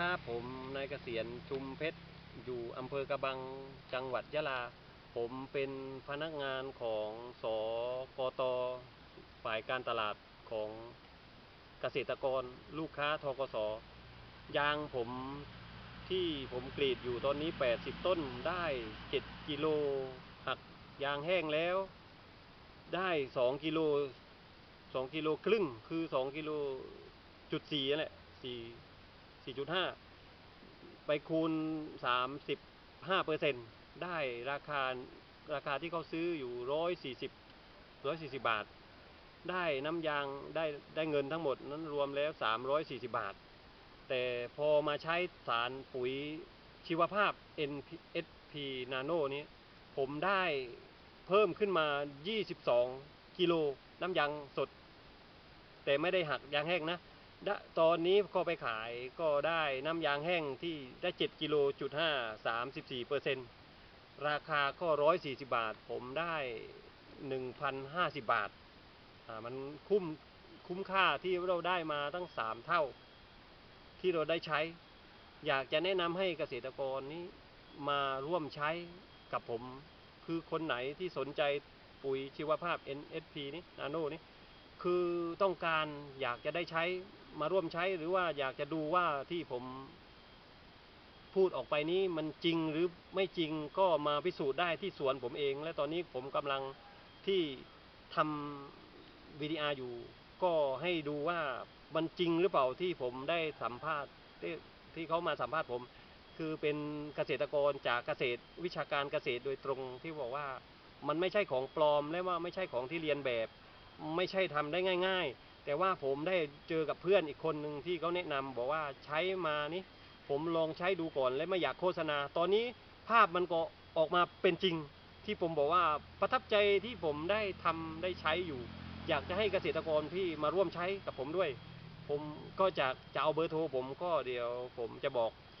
ครับ ผมนายเกษียณชุมเพชร อยู่อำเภอกระบังจังหวัดยะลา ผมเป็นพนักงานของสกตฝ่ายการตลาดของเกษตรกร ลูกค้าทกสยางผมที่ผมกรีดอยู่ตอนนี้ 80 ต้นได้ 7 กิโลหักยางแห้งแล้ว ได้ 2 กิโล 2 กิโลครึ่งคือ 2 กิโลจุดสี่นั่นแหละ4 4.5 ไปคูณ 35เปอร์เซ็นต์ได้ราคาราคาที่เขาซื้ออยู่ 140 140 บาท ได้น้ำยางได้ได้เงินทั้งหมดนั้นรวมแล้ว 340 บาท แต่พอมาใช้สารปุ๋ยชีวภาพ NSP Nano นี้ ผมได้เพิ่มขึ้นมา 22 กิโลน้ำยางสด แต่ไม่ได้หักยางแห้งนะ ดะตอนนี้ก็ไปขายก็ได้น้ำยางแห้งที่ได้7กิโลจุด5 34เปอร์เซ็นต์ราคาก็140บาท ผมได้1,050บาทอ่ามันคุ้มคุ้มค่าที่เราได้มาตั้ง3เท่า ที่เราได้ใช้ อยากจะแนะนำให้เกษตรกรนี้มาร่วมใช้กับผม คือคนไหนที่สนใจปุ๋ยชีวภาพ NSP นี้นาโนนี้ คือต้องการอยากจะได้ใช้มาร่วมใช้หรือว่าอยากจะดูว่าที่ผมพูดออกไปนี้มันจริงหรือไม่จริงก็มาพิสูจน์ได้ที่สวนผมเอง และตอนนี้ผมกำลังที่ทำวิดีอาร์อยู่ ก็ให้ดูว่ามันจริงหรือเปล่าที่ผมได้สัมภาษณ์ที่ที่เขามาสัมภาษณ์ผม คือเป็นเกษตรกรจากเกษตรวิชาการเกษตรโดยตรงที่บอกว่ามันไม่ใช่ของปลอมและว่าไม่ใช่ของที่เรียนแบบ ไม่ใช่ทำได้ง่าย ๆ แต่ว่าผมได้เจอกับเพื่อนอีกคนหนึ่งที่เขาแนะนำบอกว่าใช้มานี่ผมลองใช้ดูก่อนและไม่อยากโฆษณา ตอนนี้ภาพมันก็ออกมาเป็นจริง ที่ผมบอกว่าประทับใจที่ผมได้ทำได้ใช้อยู่ อยากจะให้เกษตรกรพี่มาร่วมใช้กับผมด้วย ผมก็จะจะเอาเบอร์โทรผมก็เดี๋ยวผมจะบอก 089594550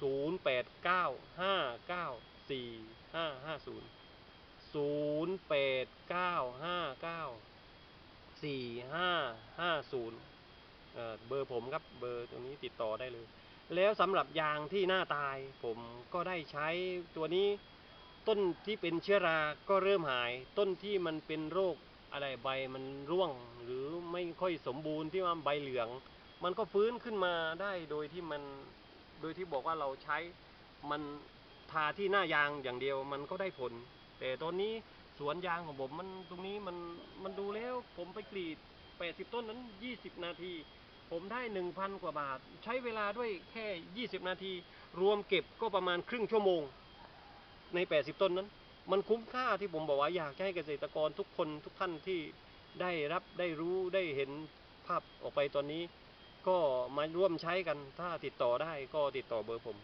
0895 สี่ห้าห้าศูนย์เบอร์ผมครับเบอร์ตรงนี้ติดต่อได้เลย แล้วสำหรับยางที่หน้าตาย ผมก็ได้ใช้ตัวนี้ต้นที่เป็นเชื้อราก็เริ่มหาย ต้นที่มันเป็นโรคอะไรใบมันร่วง หรือไม่ค่อยสมบูรณ์ที่ว่าใบเหลือง มันก็ฟื้นขึ้นมาได้โดยที่มันโดยที่บอกว่าเราใช้มันทาที่หน้ายางอย่างเดียวมันก็ได้ผล แต่ตอนนี้สวนยางของผมมันตรงนี้มันมันดูแล้ว ผมไปลีด 80 ต้นนั้น 20 นาที ผมได้ 1,000 กว่าบาท ใช้เวลาด้วยแค่ 20 นาที รวมเก็บก็ประมาณครึ่งชั่วโมง ใน 80 ต้นนั้น มันคุ้มค่าที่ผมบอกว่าอยากให้เกษตรกรทุกคนทุกท่านที่ได้รับได้รู้ได้เห็นภาพออกไปตอนนี้ ก็มาร่วมใช้กันถ้าติดต่อได้ก็ติดต่อเบอร์ผม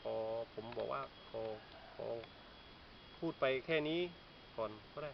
ขอผมบอกว่าขอขอพูดไปแค่นี้ก่อนก็ได้